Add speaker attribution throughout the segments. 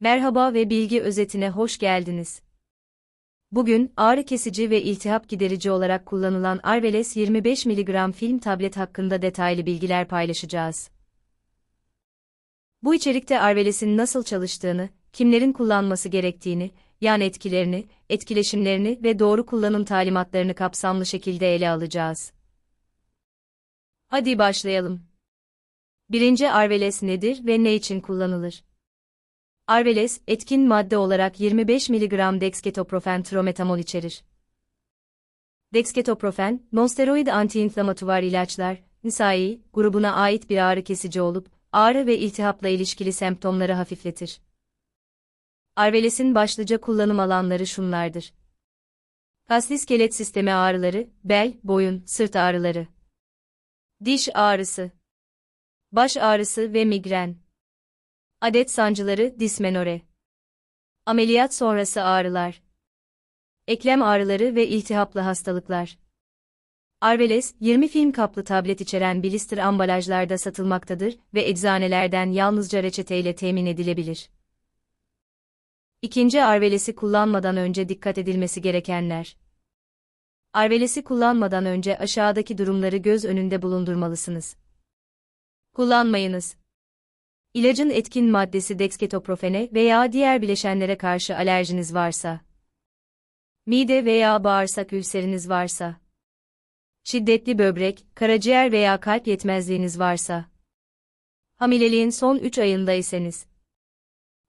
Speaker 1: Merhaba ve bilgi özetine hoş geldiniz. Bugün ağrı kesici ve iltihap giderici olarak kullanılan Arveles 25 mg film tablet hakkında detaylı bilgiler paylaşacağız. Bu içerikte Arveles'in nasıl çalıştığını, kimlerin kullanması gerektiğini, yan etkilerini, etkileşimlerini ve doğru kullanım talimatlarını kapsamlı şekilde ele alacağız. Hadi başlayalım. Birinci Arveles nedir ve ne için kullanılır? Arveles, etkin madde olarak 25 mg dexketoprofen trometamol içerir. Dexketoprofen, nonsteroid antiinflamatuvar ilaçlar, NSAID grubuna ait bir ağrı kesici olup, ağrı ve iltihapla ilişkili semptomları hafifletir. Arveles'in başlıca kullanım alanları şunlardır. Kas iskelet sistemi ağrıları, bel, boyun, sırt ağrıları. Diş ağrısı. Baş ağrısı ve migren. Adet sancıları, dismenore. Ameliyat sonrası ağrılar. Eklem ağrıları ve iltihaplı hastalıklar. Arveles, 20 film kaplı tablet içeren blister ambalajlarda satılmaktadır ve eczanelerden yalnızca reçeteyle temin edilebilir. İkinci Arveles'i kullanmadan önce dikkat edilmesi gerekenler. Arveles'i kullanmadan önce aşağıdaki durumları göz önünde bulundurmalısınız. Kullanmayınız. İlacın etkin maddesi dexketoprofene veya diğer bileşenlere karşı alerjiniz varsa. Mide veya bağırsak ülseriniz varsa. Şiddetli böbrek, karaciğer veya kalp yetmezliğiniz varsa. Hamileliğin son 3 ayındaysanız.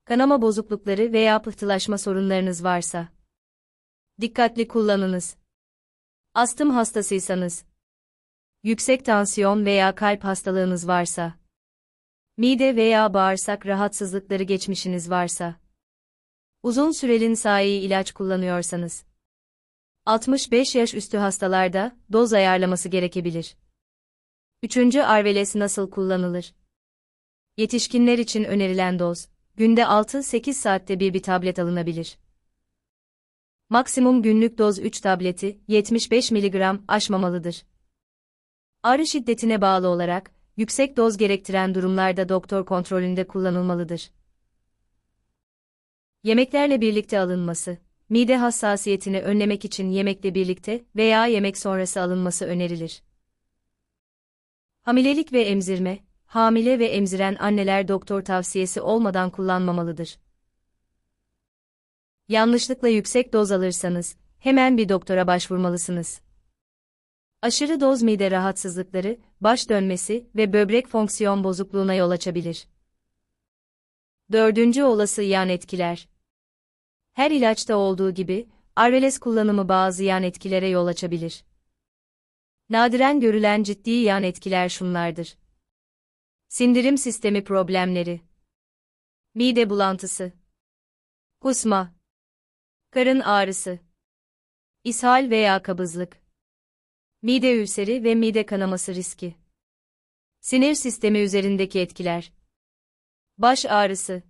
Speaker 1: Kanama bozuklukları veya pıhtılaşma sorunlarınız varsa. Dikkatli kullanınız. Astım hastasıysanız. Yüksek tansiyon veya kalp hastalığınız varsa. Mide veya bağırsak rahatsızlıkları geçmişiniz varsa. Uzun süreli sahi ilaç kullanıyorsanız. 65 yaş üstü hastalarda doz ayarlaması gerekebilir. Üçüncü Arveles nasıl kullanılır? Yetişkinler için önerilen doz, günde 6-8 saatte bir bir tablet alınabilir. Maksimum günlük doz 3 tableti, 75 mg aşmamalıdır. Ağrı şiddetine bağlı olarak, yüksek doz gerektiren durumlarda doktor kontrolünde kullanılmalıdır. Yemeklerle birlikte alınması, mide hassasiyetini önlemek için yemekle birlikte veya yemek sonrası alınması önerilir. Hamilelik ve emzirme, hamile ve emziren anneler doktor tavsiyesi olmadan kullanmamalıdır. Yanlışlıkla yüksek doz alırsanız, hemen bir doktora başvurmalısınız. Aşırı doz mide rahatsızlıkları, baş dönmesi ve böbrek fonksiyon bozukluğuna yol açabilir. Dördüncü olası yan etkiler. Her ilaçta olduğu gibi, Arveles kullanımı bazı yan etkilere yol açabilir. Nadiren görülen ciddi yan etkiler şunlardır. Sindirim sistemi problemleri. Mide bulantısı. Kusma. Karın ağrısı. ishal veya kabızlık. Mide ülseri ve mide kanaması riski. Sinir sistemi üzerindeki etkiler. Baş ağrısı.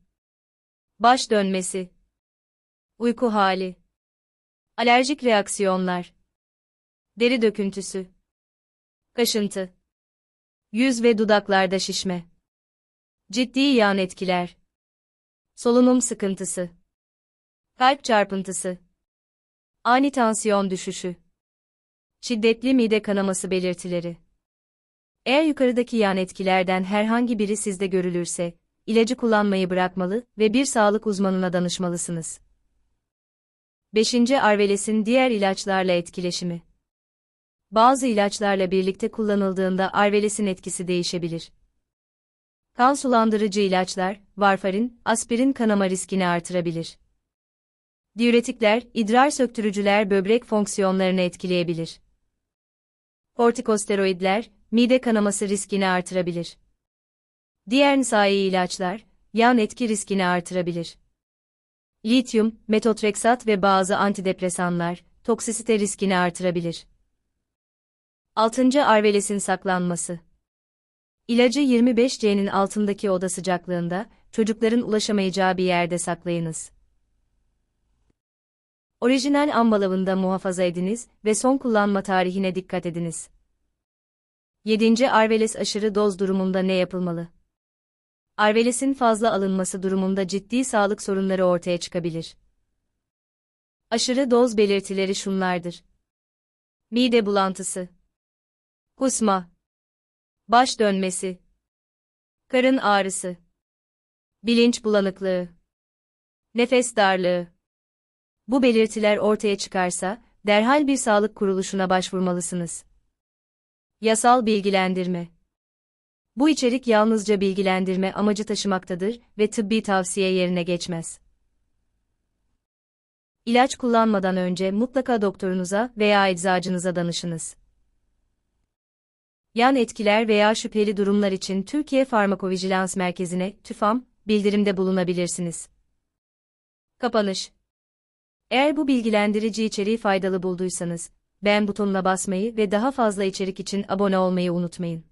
Speaker 1: Baş dönmesi. Uyku hali. Alerjik reaksiyonlar. Deri döküntüsü. Kaşıntı. Yüz ve dudaklarda şişme. Ciddi yan etkiler. Solunum sıkıntısı. Kalp çarpıntısı. Ani tansiyon düşüşü. Şiddetli mide kanaması belirtileri. Eğer yukarıdaki yan etkilerden herhangi biri sizde görülürse, ilacı kullanmayı bırakmalı ve bir sağlık uzmanına danışmalısınız. 5. Arveles'in diğer ilaçlarla etkileşimi. Bazı ilaçlarla birlikte kullanıldığında Arveles'in etkisi değişebilir. Kan sulandırıcı ilaçlar, varfarin, aspirin kanama riskini artırabilir. Diüretikler, idrar söktürücüler böbrek fonksiyonlarını etkileyebilir. Kortikosteroidler, mide kanaması riskini artırabilir. Diğer nisai ilaçlar, yan etki riskini artırabilir. Lityum, metotreksat ve bazı antidepresanlar, toksisite riskini artırabilir. 6. Arveles'in saklanması. İlacı 25C'nin altındaki oda sıcaklığında, çocukların ulaşamayacağı bir yerde saklayınız. Orijinal ambalajında muhafaza ediniz ve son kullanma tarihine dikkat ediniz. 7. Arveles aşırı doz durumunda ne yapılmalı? Arvelesin fazla alınması durumunda ciddi sağlık sorunları ortaya çıkabilir. Aşırı doz belirtileri şunlardır. Mide bulantısı, kusma, baş dönmesi, karın ağrısı, bilinç bulanıklığı, nefes darlığı. Bu belirtiler ortaya çıkarsa, derhal bir sağlık kuruluşuna başvurmalısınız. Yasal bilgilendirme Bu içerik yalnızca bilgilendirme amacı taşımaktadır ve tıbbi tavsiye yerine geçmez. İlaç kullanmadan önce mutlaka doktorunuza veya eczacınıza danışınız. Yan etkiler veya şüpheli durumlar için Türkiye Farmakovijilans Merkezi'ne TÜFAM bildirimde bulunabilirsiniz. Kapanış Eğer bu bilgilendirici içeriği faydalı bulduysanız, beğen butonuna basmayı ve daha fazla içerik için abone olmayı unutmayın.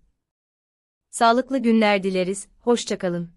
Speaker 1: Sağlıklı günler dileriz, hoşçakalın.